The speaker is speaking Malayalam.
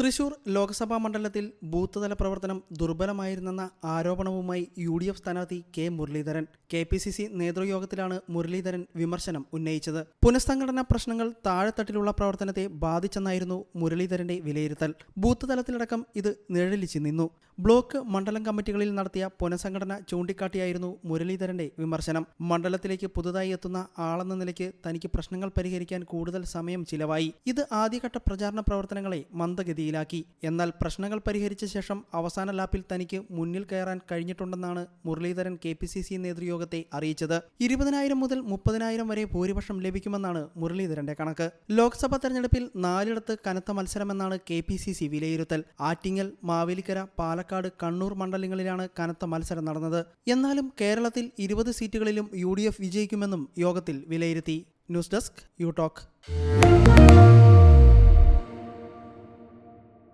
തൃശൂർ ലോക്സഭാ മണ്ഡലത്തിൽ ബൂത്ത് തല പ്രവർത്തനം ദുർബലമായിരുന്നെന്ന ആരോപണവുമായി യു ഡി എഫ് സ്ഥാനാർത്ഥി K Muraleedharan. K P C C നേതൃയോഗത്തിലാണ് Muraleedharan വിമർശനം ഉന്നയിച്ചത്. പുനഃസംഘടനാ പ്രശ്നങ്ങൾ താഴെത്തട്ടിലുള്ള പ്രവർത്തനത്തെ ബാധിച്ചെന്നായിരുന്നു മുരളീധരന്റെ വിലയിരുത്തൽ. ബൂത്ത് തലത്തിലടക്കം ഇത് നിഴലിച്ചു നിന്നു. ബ്ലോക്ക് മണ്ഡലം കമ്മിറ്റികളിൽ നടത്തിയ പുനഃസംഘടന ചൂണ്ടിക്കാട്ടിയായിരുന്നു മുരളീധരന്റെ വിമർശനം. മണ്ഡലത്തിലേക്ക് പുതുതായി എത്തുന്ന ആളെന്ന നിലയ്ക്ക് തനിക്ക് പ്രശ്നങ്ങൾ പരിഹരിക്കാൻ കൂടുതൽ സമയം ചിലവായി. ഇത് ആദ്യഘട്ട പ്രചാരണ പ്രവർത്തനങ്ങളെ മന്ദഗതിയിലാക്കി എന്നാൽ പ്രശ്നങ്ങൾ പരിഹരിച്ച ശേഷം അവസാന ലാപ്പിൽ തനിക്ക് മുന്നിൽ കയറാൻ കഴിഞ്ഞിട്ടുണ്ടെന്നാണ് Muraleedharan K P C C നേതൃയോഗത്തെ അറിയിച്ചത്. ഇരുപതിനായിരം മുതൽ മുപ്പതിനായിരം വരെ ഭൂരിപക്ഷം ലഭിക്കുമെന്നാണ് മുരളീധരന്റെ കണക്ക്. ലോക്സഭാ തെരഞ്ഞെടുപ്പിൽ നാലിടത്ത് കനത്ത മത്സരമെന്നാണ് കെ പി സി സി വിലയിരുത്തൽ. ആറ്റിങ്ങൽ മാവേലിക്കര പാലക്കാട് കണ്ണൂർ മണ്ഡലങ്ങളിലാണ് കനത്ത മത്സരം നടന്നത്. എന്നാലും കേരളത്തിൽ ഇരുപത് സീറ്റുകളിലും യു വിജയിക്കുമെന്നും യോഗത്തിൽ വിലയിരുത്തി. News desk you talk